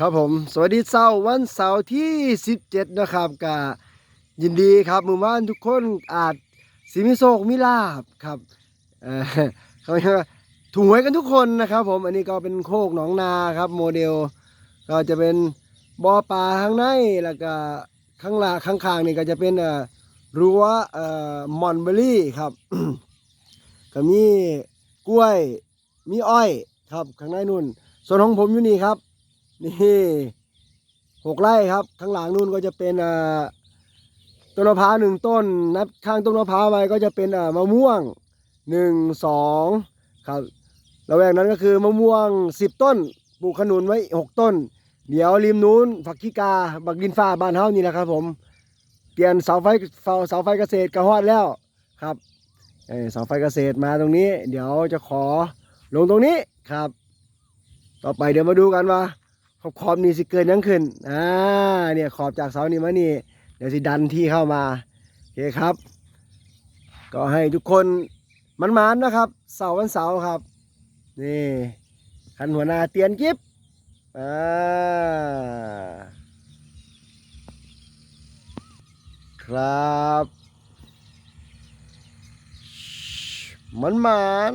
ครับผม สวัสดีเสาวันเสาร์ที่ 17 นะครับกะยินดีครับมือว่านทุกคนอาจสิมิโศกมิลาบครับเออเขาเรียกว่าถูกหวยกันทุกคนนะครับ ผมอันนี้ก็เป็นโคกหนองนาครับ โมเดล ก็จะเป็นบ่อปลาข้างในแล้วก็ข้างล่างข้างๆนี่ก็จะเป็นเอ่อรั้วเอ่อมอนเบอรี่ครับก็มีกล้วยมีอ้อยครับข้างในนู่นส่วนของผมอยู่นี่ครับ นี่หกไร่ครับ ข้างหลังนู่นก็จะเป็นต้นมะพร้าวหนึ่งต้น นับข้างต้นมะพร้าวไว้ก็จะเป็นมะม่วงหนึ่งสองครับระแวกนั้นก็คือมะม่วงสิบต้นปลูกขนุนไว้หกต้น เดี๋ยวริมนู้นฝักขี้กาบักดินฟ้าบ้านเฮานี่แหละครับ ผมเปลี่ยนเสาไฟเสาไฟเกษตรกระหอดแล้วครับเอ่อเสาไฟเกษตรมาตรงนี้ เดี๋ยวจะขอลงตรงนี้ครับ ต่อไปเดี๋ยวมาดูกันว่า อบขอบนี่สิเกินยังขึ้นอ่าเนี่ยขอบจากเสานี่มานี่ เดี๋ยวสิดันที่เข้ามาโอเคครับ ก็ให้ทุกคนมันมานนะครับเสาร์วันเสาร์ครับ นี่คันหัวหน้าเตียนกิฟอ่าครับ มันมาน